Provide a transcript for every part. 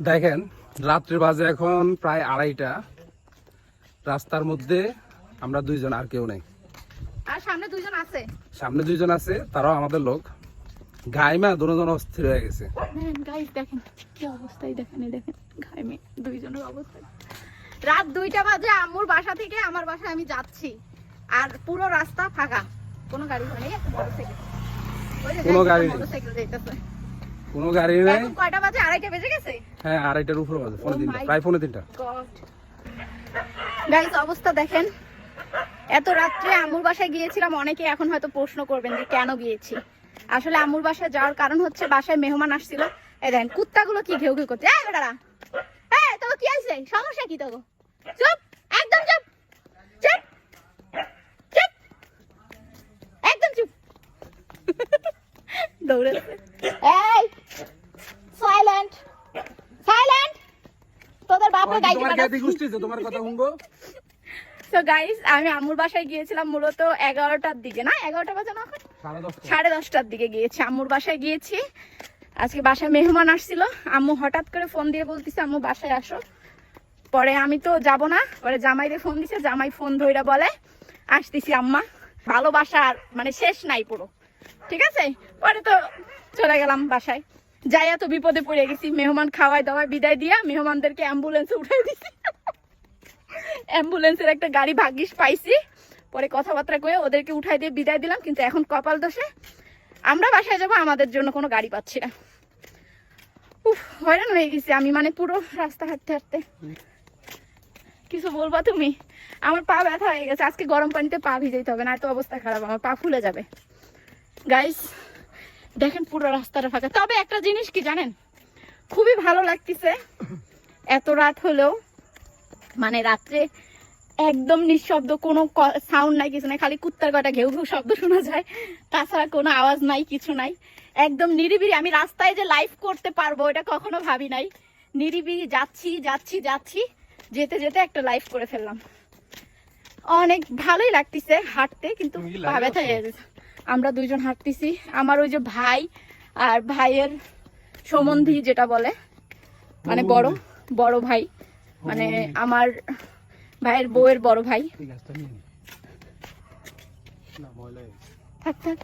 দেখেন রাত্রে বাজে এখন প্রায় আড়াইটা। রাস্তার মধ্যে আমরা দুইজন আর কেউ নেই। আর সামনে দুইজন আছে। সামনে দুইজন আছে তারাও আমাদের লোক। গাইমা দুজন অস্থির হয়ে গেছে। গাইস দেখেন কি অবস্থায় দেখেন এই দেখেন ঘামে দুইজনের অবস্থা। রাত দুইটা বাজে আম্মুর বাসা থেকে আমার বাসায় আমি যাচ্ছি। আর পুরো রাস্তা ফাঁকা। কোনো গাড়ি নেই মোটরসাইকেল। কোনো গাড়ি নেই। মোটরসাইকেল যাইতেছে। কোনো গাড়ি নেই। কয়টা বাজে? আড়াইটা বেজে গেছে? হ্যাঁ আড়াইটার উপরে বাজে পৌনে Oh তিনটা প্রায় তিনটা গাইস অবস্থা দেখেন। এত রাত্রে আম্মুর বাসায় গিয়েছিলাম অনেকে এখন হয়তো প্রশ্ন করবেন যে কেন গিয়েছি? আসলে আম্মুর বাসায় যাওয়ার কারণ হচ্ছে বাসায় মেহমান আসছিল। এই দেখেন কুত্তাগুলো কি ঘেউ ঘেউ করছে? এই বেটারা। এই তোকে কি আছে সমস্যা কি তোকে? চুপ একদম চুপ। চুপ চুপ। একদম চুপ। দৌড়াচ্ছে এই গাইতে তোমার কথা শুনব? তো গাইস আমি আম্মুর বাসায় গিয়েছিলাম মূলত এগারোটার দিকে না? এগারোটা বাজে না সাড়ে দশটা। সাড়ে দশটার দিকে গিয়েছি। আম্মুর বাসায় গিয়েছি। আজকে বাসায় মেহমান আসছিল। আম্মু হঠাৎ করে ফোন দিয়ে বলতেছে আম্মু বাসায় আসো। পরে আমি তো যাব না। পরে জামাইরে ফোন দিছে জামাই ফোন ধইরা বলে আসতেছি আম্মা। ভালোবাসা আর মানে শেষ নাই পুরো। ঠিক আছে? পরে তো চলে গেলাম বাসায়। যাইয়া তো বিপদে পড়ে গেছি। মেহমান খাওয়াই দাওয়াই বিদায় দিয়া মেহমানদেরকে অ্যাম্বুলেন্সে উঠাই দিছি। অ্যাম্বুলেন্সের একটা গাড়ি ভাগ্যিস পাইছি। পরে কথাবার্তা করে ওদেরকে উঠাই দিয়ে বিদায় দিলাম, কিন্তু এখন কপাল দোষে আমরা বাসায় যাব, আমাদের জন্য কোনো গাড়ি পাচ্ছি না। উফ, হয়রান হয়ে গেছি আমি মানে পুরো রাস্তা হাঁটতে হাঁটতে। কিছু বলবা তুমি? আমার পা ব্যথা হয়ে গেছে, আজকে গরম পানিতে পা ভিজাইতে হবে না এত অবস্থা খারাপ, আমার পা ফুলে যাবে। গাইস দেখেন পুরো রাস্তাটা ফাঁকা। তবে একটা জিনিস কি জানেন? খুবই ভালো লাগতেছে। এত রাত হলেও মানে রাত্রে একদম নিঃশব্দ কোনো সাউন্ড নাই কিছু নাই খালি কুত্তার কটা ঘেউ ঘেউ শব্দ শোনা যায়। তাছাড়া কোনো আওয়াজ নাই কিছু নাই। একদম নিরিবিলি আমি রাস্তায় যে লাইভ করতে পারব এটা কখনো ভাবি নাই। নিরিবিলি যাচ্ছি যাচ্ছি যাচ্ছি যেতে যেতে একটা লাইভ করে ফেললাম। অনেক ভালোই লাগতেছে হাঁটতে কিন্তু পা ব্যথা হয়ে গেছে। আমরা দুইজন হাঁটতেছি। আমার ওই যে ভাই আর ভাইয়ের সম্বন্ধী যেটা বলে মানে বড় বড় ভাই মানে আমার ভাইয়ের বউয়ের বড় ভাই। থাক থাক।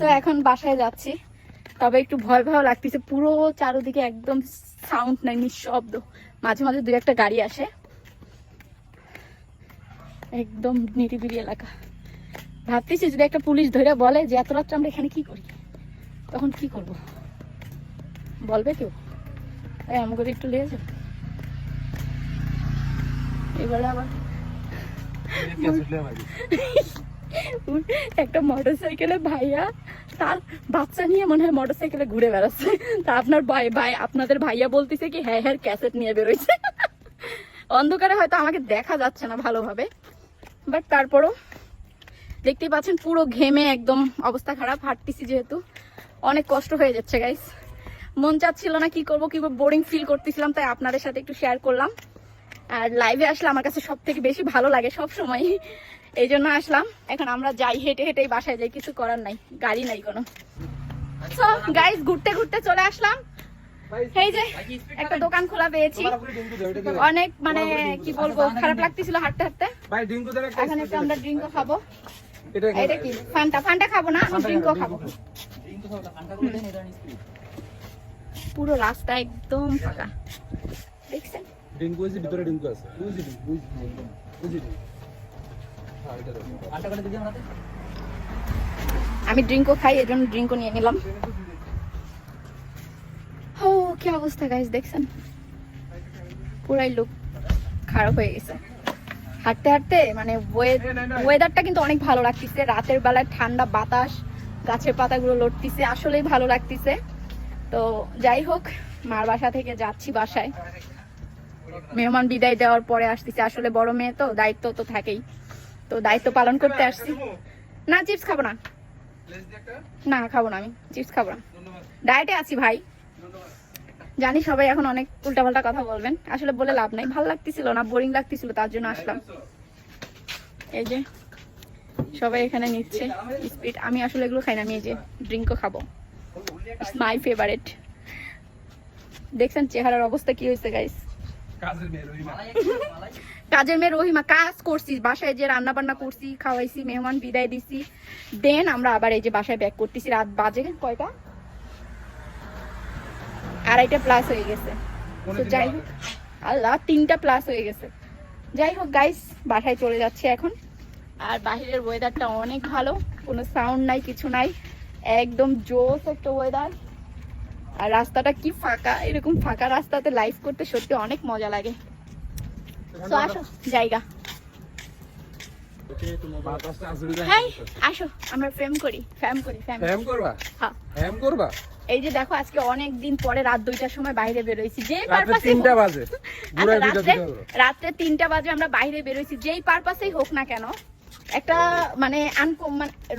তো এখন বাসায় যাচ্ছি। তবে একটু ভয় ভয় লাগতেছে। পুরো চারোদিকে একদম সাউন্ড নাই নিঃশব্দ। মাঝে মাঝে দুই একটা গাড়ি আসে। একদম নিরিবিলি এলাকা। ভাবতেছি যদি একটা পুলিশ ধরে বলে যে, এত রাত্রে আমরা এখানে কি করি? তখন কি করব? বলবে কেউ? আমাকে একটু লিয়ে যাবে। এবারে আবার একটা মোটর সাইকেলে ভাইয়া, তার বাচ্চা নিয়ে মনে হয় মোটর সাইকেলে ঘুরে বেড়াচ্ছে। তা আপনার ভাই ভাই আপনাদের ভাইয়া বলতেছে কি হ্যাঁ হ্যাঁ ক্যাসেট নিয়ে বেরোইছে। অন্ধকারে হয়তো আমাকে দেখা যাচ্ছে না ভালোভাবে। বাট তারপরও দেখতেই পাচ্ছেন পুরো ঘেমে একদম অবস্থা খারাপ হাঁটতেছি যেহেতু। অনেক কষ্ট হয়ে যাচ্ছে গাইস মন চাচ্ছিল না কি করব কি বোরিং ফিল করতেছিলাম তাই আপনাদের সাথে একটু শেয়ার করলাম। আর লাইভে আসলে আমার কাছে সব থেকে বেশি ভালো লাগে সব সময় এই জন্য আসলাম। এখন আমরা যাই হেঁটে হেঁটেই বাসায় যাই কিছু করার নাই গাড়ি নাই কোনো। গাইস ঘুরতে ঘুরতে চলে আসলাম। এই যে একটা দোকান খোলা পেয়েছি। অনেক মানে কি বলব খারাপ লাগতেছিল হাঁটতে হাঁটতে। দেন একটা আমরা ড্রিঙ্কও খাব। এটা কি? ফান্টা ফান্টা খাব না? আমি ড্রিঙ্কও খাব পুরো রাস্তা একদম ফাঁকা। দেখছেন? ওই ভিতরে আছে। ওই যে ওই যে ওই ডিঙ্কু। হ্যাঁ, এটা দাও। আমি ড্রিঙ্কও খাই এজন্য ড্রিঙ্কও নিয়ে নিলাম। ও কি অবস্থা গাইস দেখছেন? পুরাই লুক খারাপ হয়ে গেছে। হাঁটতে হাঁটতে মানে ওয়েদারটা কিন্তু অনেক ভালো লাগতেছে। রাতের বেলায় ঠান্ডা বাতাস গাছের পাতাগুলো লড়তিছে আসলেই ভালো লাগতেছে। তো যাই হোক মার বাসা থেকে যাচ্ছি বাসায়। মেহমান বিদায় দেওয়ার পরে আসতেছে আসলে বড় মেয়ে তো দায়িত্ব তো থাকেই। তো দায়িত্ব পালন করতে আসছি। না চিপস খাব না। না খাব না আমি। চিপস খাব না। ডায়েটে আছি ভাই। জানি সবাই এখন অনেক উল্টাপাল্টা কথা বলবেন। আসলে বলে লাভ নাই। ভালো লাগতেছিল না বোরিং লাগতেছিল তার জন্য আসলাম। এই যে সবাই এখানে নিচ্ছে স্পিড। আমি আসলে এগুলো খাই না আমি এই যে ড্রিঙ্কও খাব। মাই ফেভারিট দেখছেন চেহারার অবস্থা কি হয়েছে গাইস কাজের মেয়ে রহিমা। কাজ করছি বাসায় যে রান্না বান্না করছি খাওয়াইছি মেহমান বিদায় দিছি। দেন আমরা আবার এই যে বাসায় ব্যাক করতেছি রাত বাজে কয়টা? আড়াইটা প্লাস হয়ে গেছে। তো যাই হোক আল্লাহ তিনটা প্লাস হয়ে গেছে। যাই হোক গাইস বাসায় চলে যাচ্ছে এখন। আর বাইরের ওয়েদারটা অনেক ভালো কোনো সাউন্ড নাই কিছু নাই। একদম জোস একটা ওয়েদার আর রাস্তাটা কি ফাঁকা এরকম ফাঁকা রাস্তাতে লাইভ করতে সত্যি অনেক মজা লাগে। তো আসো জায়গা। হাই আসো আমরা ফ্রেম করি ফ্যাম করি ফ্যাম করবা? হ্যাঁ। হ্যাম করবা? এই যে দেখো আজকে অনেক দিন পরে রাত দুইটার সময় বাইরে বেরোইছি। যে পারপাসে তিনটা বাজে। আচ্ছা, রাত্রে রাত্রে তিনটা বাজে আমরা বাইরে বেরোইছি। যেই পারপাসেই হোক না কেন একটা মানে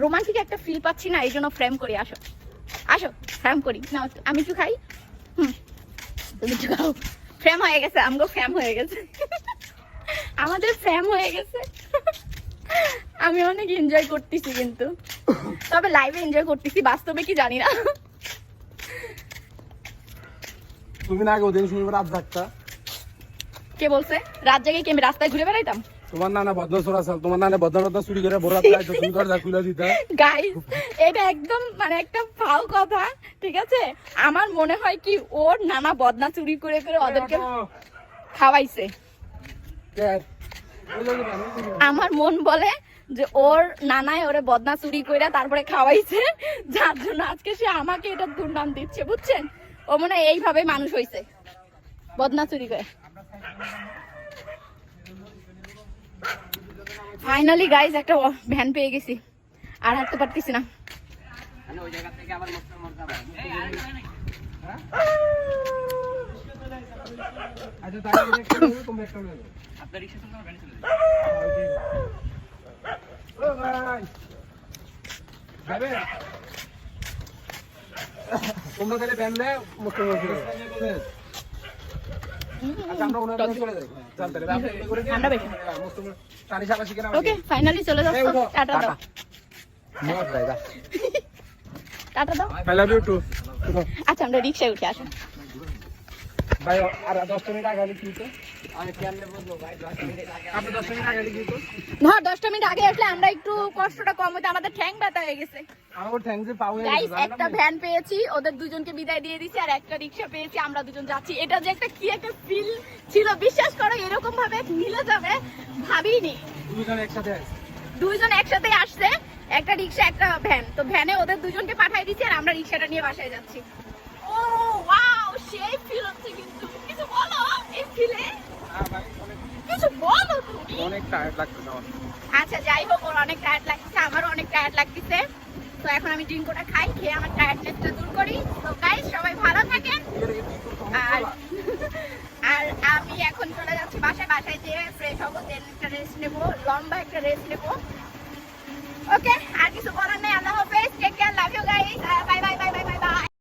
রোমান্টিক একটা ফিল পাচ্ছি না এই জন্য ফ্রেম করি। আসো। আসো ফ্রেম করি। না আমি একটু খাই। হুম। তুমি একটু খাও। ফ্রেম হয়ে গেছে আমগো ফ্যাম হয়ে গেছে। আমাদের ফ্যাম হয়ে গেছে। আমি অনেক এনজয় করতেছি কিন্তু। তবে লাইভে এনজয় করতেছি বাস্তবে কি জানি না। তুমি না আগে ওদিন শুনবে রাত জাগতা কে বলছে? রাত জায়গায় কি আমি রাস্তায় ঘুরে বেড়াইতাম? তোমার নানা সরাসাল তোমার নানা চুরি করে বড় রাত তুমি দরজা খুলে দিতা। গাইস এটা একদম মানে একটা ফাও কথা ঠিক আছে? আমার মনে হয় কি ওর নানা বদনা চুরি করে করে ওদেরকে খাওয়াইছে। আমার মন বলে যে ওর নানায় ওরে বদনা চুরি করে তারপরে খাওয়াইছে যার জন্য আজকে সে আমাকে এটা দুর্নাম দিচ্ছে বুঝছেন? ও মনে হয় এইভাবে মানুষ হয়েছে বদনা চুরি করে। ফাইনালি গাইজ একটা ভ্যান পেয়ে গেছি। আর হাঁটতে পারতেছি না। আচ্ছা তাহলে একটা নেবে, তুমি একটা নেবে। ও ভাই। যাবে? তোমরা তাহলে ব্যান দেয়। আচ্ছা, আমরা ওকে ফাইনালি চলে যাচ্ছ টাটা দাও টাটা। দাও. আচ্ছা আমরা রিক্সায় উঠে আসো। ভাই, আর দশ মিনিট আগে ধর দশটা মিনিট আগে আসলে আমরা একটু কষ্টটা কম হতো আমাদের ঠ্যাং ব্যথা হয়ে গেছে। একটা ভ্যান পেয়েছি ওদের দুজনকে বিদায় দিয়ে দিছি আর একটা রিক্সা পেয়েছি আমরা দুজন যাচ্ছি। এটা যে একটা কি একটা ফিল ছিল বিশ্বাস করো এরকম ভাবে মিলে যাবে ভাবিনি। দুজন একসাথে দুইজন একসাথে আসছে একটা রিক্সা একটা ভ্যান তো ভ্যানে ওদের দুজনকে পাঠিয়ে দিচ্ছি আর আমরা রিক্সাটা নিয়ে বাসায় যাচ্ছি। ও ওয়াও সেই ফিল হচ্ছে কিন্তু। কিছু বলো এই ফিলে কিছু বলো তুমি অনেক টায়ার্ড লাগতেছে আমার আচ্ছা যাই হোক ওর অনেক টায়ার্ড লাগছে আমারও অনেক টায়ার্ড লাগতেছে। তো এখন আমি ড্রিঙ্কটা খাই খেয়ে আমার টায়ার্ডনেসটা